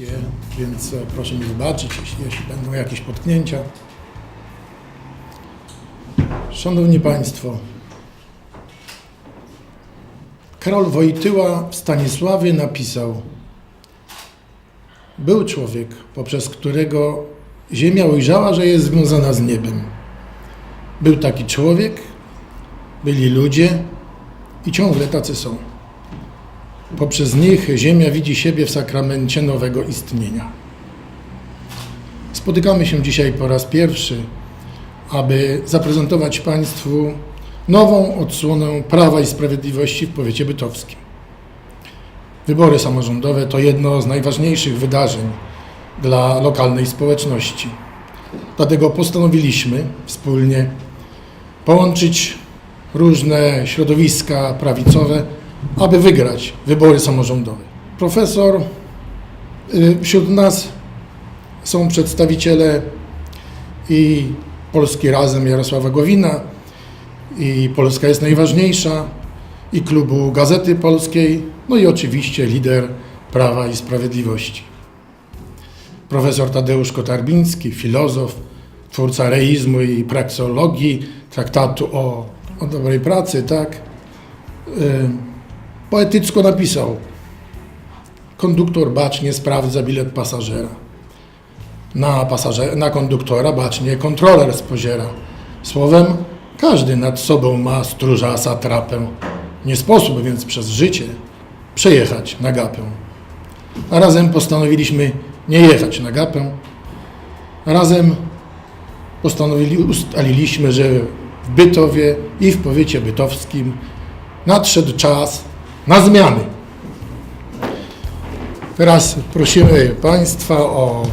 audycję, więc e, proszę mi wybaczyć, jeśli, jeśli będą jakieś potknięcia. Szanowni Państwo, Karol Wojtyła w Stanisławie napisał Był człowiek, poprzez którego ziemia ujrzała, że jest związana z niebem. Był taki człowiek, byli ludzie i ciągle tacy są. Poprzez nich Ziemia widzi siebie w sakramencie nowego istnienia. Spotykamy się dzisiaj po raz pierwszy, aby zaprezentować Państwu nową odsłonę Prawa i Sprawiedliwości w powiecie bytowskim. Wybory samorządowe to jedno z najważniejszych wydarzeń dla lokalnej społeczności. Dlatego postanowiliśmy wspólnie połączyć różne środowiska prawicowe, aby wygrać wybory samorządowe. Profesor, y, wśród nas są przedstawiciele i Polski Razem Jarosława Gowina, i Polska jest najważniejsza, i klubu Gazety Polskiej, no i oczywiście lider Prawa i Sprawiedliwości. Profesor Tadeusz Kotarbiński, filozof, twórca reizmu i praksologii, traktatu o, o dobrej pracy, tak? Y, poetycko napisał konduktor bacznie sprawdza bilet pasażera. Na, pasażer, na konduktora bacznie kontroler spoziera. Słowem, każdy nad sobą ma stróża satrapę. Nie sposób więc przez życie przejechać na gapę. A razem postanowiliśmy nie jechać na gapę. Razem postanowili, ustaliliśmy, że w Bytowie i w powiecie bytowskim nadszedł czas na zmiany. Teraz prosimy Państwa o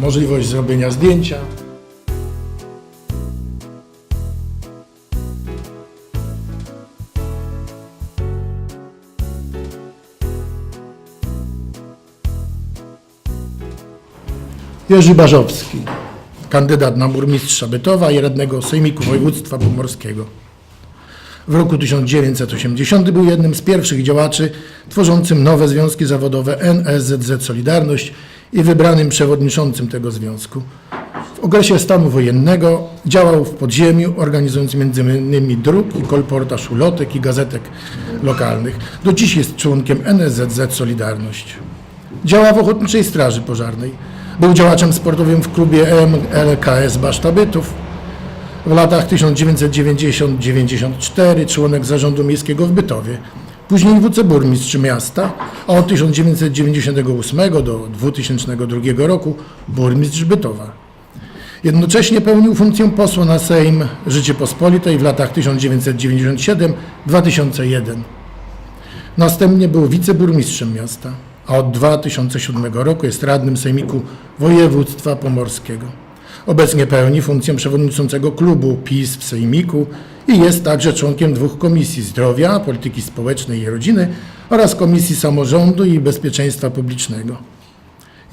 możliwość zrobienia zdjęcia. Jerzy Barzowski, kandydat na burmistrza Bytowa i radnego Sejmiku Województwa Pomorskiego. W roku 1980 był jednym z pierwszych działaczy tworzącym nowe związki zawodowe NSZZ Solidarność i wybranym przewodniczącym tego związku. W okresie stanu wojennego działał w podziemiu, organizując m.in. druk i kolportaż ulotek i gazetek lokalnych. Do dziś jest członkiem NSZZ Solidarność. Działa w Ochotniczej Straży Pożarnej. Był działaczem sportowym w klubie MLKS Baszta Bytów. W latach 1990-94 członek zarządu miejskiego w Bytowie. Później wiceburmistrz miasta, a od 1998 do 2002 roku burmistrz Bytowa. Jednocześnie pełnił funkcję posła na Sejm Rzeczypospolitej w latach 1997-2001. Następnie był wiceburmistrzem miasta, a od 2007 roku jest radnym Sejmiku Województwa Pomorskiego. Obecnie pełni funkcję przewodniczącego klubu PiS w Sejmiku i jest także członkiem dwóch komisji zdrowia, polityki społecznej i rodziny oraz Komisji Samorządu i Bezpieczeństwa Publicznego.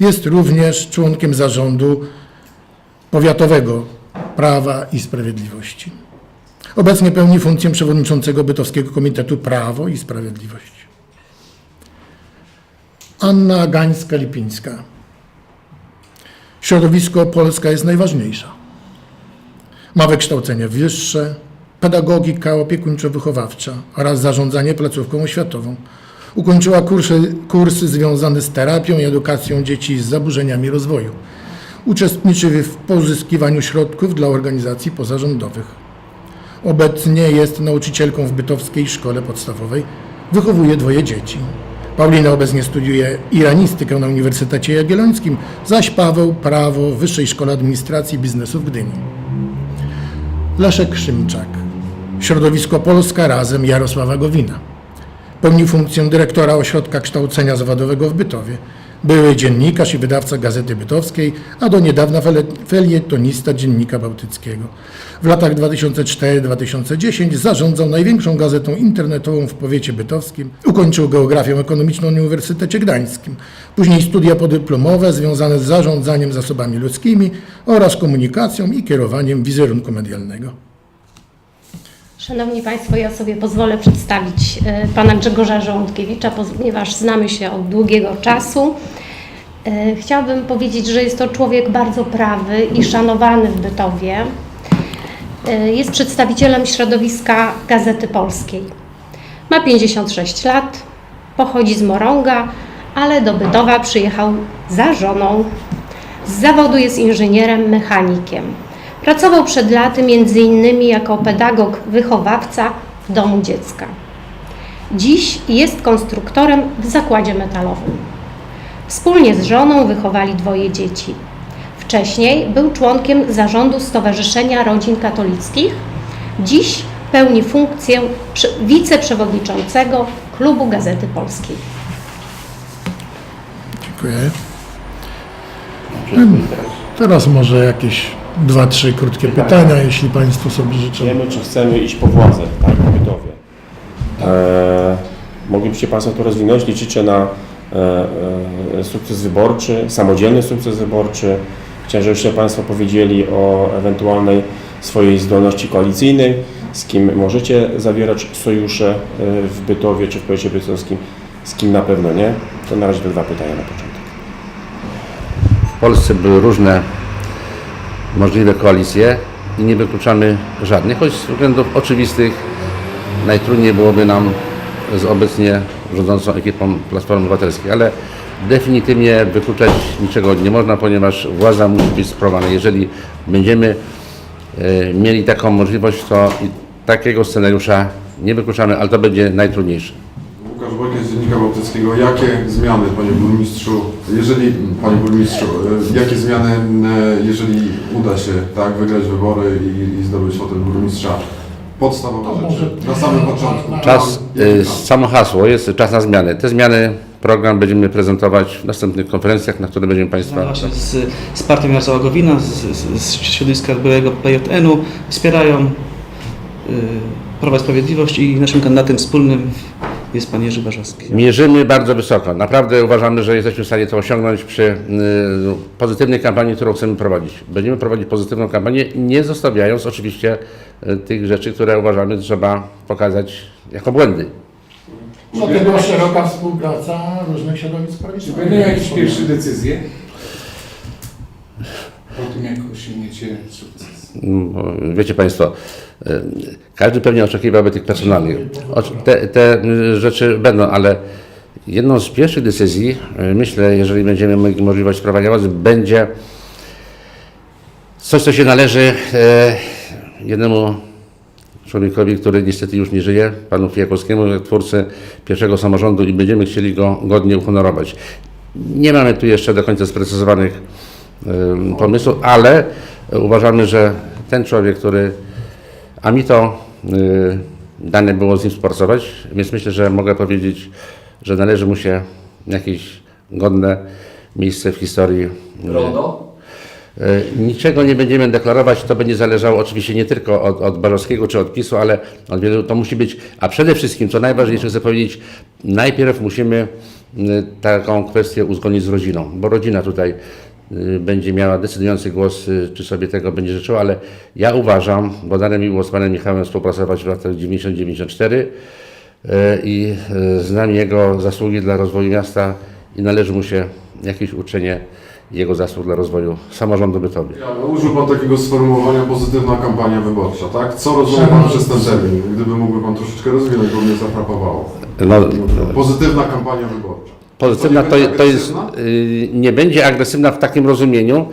Jest również członkiem zarządu powiatowego Prawa i Sprawiedliwości. Obecnie pełni funkcję przewodniczącego Bytowskiego Komitetu Prawo i Sprawiedliwość. Anna Gańska-Lipińska. Środowisko Polska jest najważniejsza. Ma wykształcenie wyższe, pedagogika opiekuńczo-wychowawcza oraz zarządzanie placówką oświatową. Ukończyła kursy, kursy związane z terapią i edukacją dzieci z zaburzeniami rozwoju. Uczestniczy w pozyskiwaniu środków dla organizacji pozarządowych. Obecnie jest nauczycielką w Bytowskiej Szkole Podstawowej. Wychowuje dwoje dzieci. Paulina obecnie studiuje iranistykę na Uniwersytecie Jagiellońskim, zaś Paweł prawo w Wyższej Szkole Administracji i Biznesu w Gdyni. Leszek Szymczak. Środowisko Polska Razem Jarosława Gowina. Pełnił funkcję dyrektora Ośrodka Kształcenia Zawodowego w Bytowie. Były dziennikarz i wydawca Gazety Bytowskiej, a do niedawna felietonista Dziennika Bałtyckiego. W latach 2004-2010 zarządzał największą gazetą internetową w powiecie bytowskim. Ukończył geografię ekonomiczną na Uniwersytecie Gdańskim. Później studia podyplomowe związane z zarządzaniem zasobami ludzkimi oraz komunikacją i kierowaniem wizerunku medialnego. Szanowni Państwo, ja sobie pozwolę przedstawić e, pana Grzegorza Żołądkiewicza, ponieważ znamy się od długiego czasu. E, Chciałabym powiedzieć, że jest to człowiek bardzo prawy i szanowany w Bytowie. E, Jest przedstawicielem środowiska Gazety Polskiej. Ma 56 lat, pochodzi z Morąga, ale do Bytowa przyjechał za żoną. Z zawodu jest inżynierem, mechanikiem. Pracował przed laty innymi jako pedagog wychowawca w domu dziecka. Dziś jest konstruktorem w zakładzie metalowym. Wspólnie z żoną wychowali dwoje dzieci. Wcześniej był członkiem zarządu Stowarzyszenia Rodzin Katolickich. Dziś pełni funkcję prze- wiceprzewodniczącego Klubu Gazety Polskiej. Dziękuję. Teraz może jakieś dwa, trzy krótkie pytania, jeśli Państwo sobie życzą. Wiemy, czy chcemy iść po władzę, tak, w Bytowie. E, moglibyście Państwo to rozwinąć? Liczycie na e, e, sukces wyborczy, samodzielny sukces wyborczy? Chciałem, żebyście Państwo powiedzieli o ewentualnej swojej zdolności koalicyjnej, z kim możecie zawierać sojusze e, w Bytowie czy w powiecie bytomskim, z kim na pewno nie. To na razie te dwa pytania na początek. W Polsce były różne możliwe koalicje i nie wykluczamy żadnych, choć z względów oczywistych najtrudniej byłoby nam z obecnie rządzącą ekipą Platformy Obywatelskiej, ale definitywnie wykluczać niczego nie można, ponieważ władza musi być sprawowana. Jeżeli będziemy e, mieli taką możliwość, to takiego scenariusza nie wykluczamy, ale to będzie najtrudniejsze. Łukasz Wojtek z Dziennika Bałtyckiego. Jakie zmiany, panie burmistrzu, jeżeli, panie burmistrzu, e, jakie zmiany, e, jeżeli uda się tak wygrać wybory i, i zdobyć fotel burmistrza? Podstawowe To rzeczy, może- na samym początku. Czas, y, samo hasło jest czas na zmiany. Te zmiany, program będziemy prezentować w następnych konferencjach, na które będziemy Państwa... No właśnie z, z partią Jarosława Gowina, z, z, z środowiska byłego PJN-u wspierają y, Prawo i Sprawiedliwość i naszym kandydatem wspólnym jest pan Jerzy Barzowski. Mierzymy bardzo wysoko. Naprawdę uważamy, że jesteśmy w stanie to osiągnąć przy y, pozytywnej kampanii, którą chcemy prowadzić. Będziemy prowadzić pozytywną kampanię, nie zostawiając oczywiście y, tych rzeczy, które uważamy, trzeba pokazać jako błędy. Dlatego szeroka współpraca różnych środowisk Czy prawicowych. będą jakieś pierwsze decyzje? Po tym, jak osiągniecie sukces. Mm, Wiecie Państwo, y, każdy pewnie oczekiwałby tych personalnych. Te, te y, rzeczy będą, ale jedną z pierwszych decyzji, y, myślę, jeżeli będziemy mieli możliwość sprawowania władzy, będzie coś, co się należy y, jednemu człowiekowi, który niestety już nie żyje, panu Fijakowskiemu, twórcy pierwszego samorządu i będziemy chcieli go godnie uhonorować. Nie mamy tu jeszcze do końca sprecyzowanych pomysłów, ale uważamy, że ten człowiek, który, a mi to y, dane było z nim współpracować, więc myślę, że mogę powiedzieć, że należy mu się jakieś godne miejsce w historii. RODO? E, Niczego nie będziemy deklarować, to będzie zależało oczywiście nie tylko od, od Barzowskiego czy od PiSu, ale od wielu, to musi być, a przede wszystkim, co najważniejsze chcę powiedzieć, najpierw musimy y, taką kwestię uzgodnić z rodziną, bo rodzina tutaj y, będzie miała decydujący głos, y, czy sobie tego będzie życzyła, ale ja uważam, bo dane mi było z panem Michałem współpracować w latach 90-94 y, i y, znam jego zasługi dla rozwoju miasta i należy mu się jakieś uczenie jego zasług dla rozwoju samorządu Bytowie. Ale Użył Pan takiego sformułowania pozytywna kampania wyborcza, tak? Co rozumie Pan przez ten termin? Gdyby mógłby Pan troszeczkę rozwinąć, bo mnie zafrapowało. No, Pozytywna kampania wyborcza. Pozytywna to, To jest, y, nie będzie agresywna w takim rozumieniu,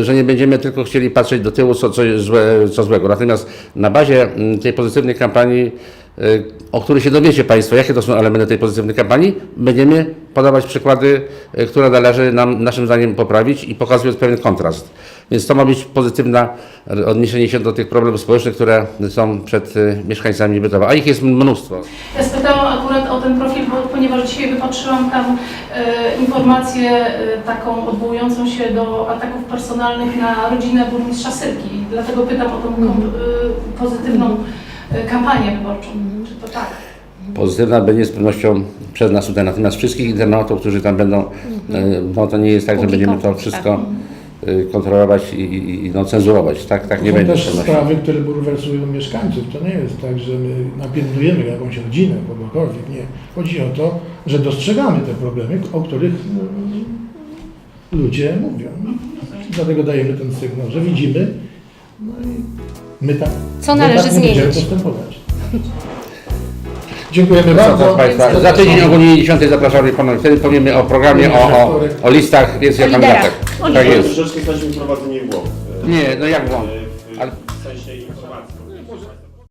y, że nie będziemy tylko chcieli patrzeć do tyłu, co, co złe, co złego. Natomiast na bazie mm, tej pozytywnej kampanii, y, o której się dowiecie Państwo, jakie to są elementy tej pozytywnej kampanii, będziemy podawać przykłady, y, które należy nam, naszym zdaniem poprawić i pokazując pewien kontrast. Więc to ma być pozytywne odniesienie się do tych problemów społecznych, które są przed y, mieszkańcami Bytowa, a ich jest mnóstwo. Ja spytałam akurat o ten profil, bo, ponieważ dzisiaj wypatrzyłam tam e, informację e, taką odwołującą się do ataków personalnych na rodzinę burmistrza Sylki. Dlatego pytam o tą kom, e, pozytywną e, kampanię wyborczą. Czy to tak? Pozytywna będzie z pewnością przez nas tutaj, natomiast wszystkich internautów, którzy tam będą, e, no to nie jest tak, że będziemy to wszystko e, kontrolować i, i i, no, cenzurować, tak, tak nie są będzie też pewnością. sprawy, które bulwersują mieszkańców. To nie jest tak, że my napiętnujemy jakąś rodzinę, kogokolwiek. Nie. Chodzi o to, że dostrzegamy te problemy, o których mm, ludzie mówią. Dlatego dajemy ten sygnał, że widzimy. No i my tak, Co my należy tak będziemy zmienić? postępować. Dziękujemy bardzo. Państwa, za tydzień o godzinie 10 zapraszamy ponownie. Wtedy powiemy o programie, o, o, o listach, kandydatek. O Tak jest. Troszeczkę jesteśmy prowadzeni w błąd. Nie, no jak błąd? E,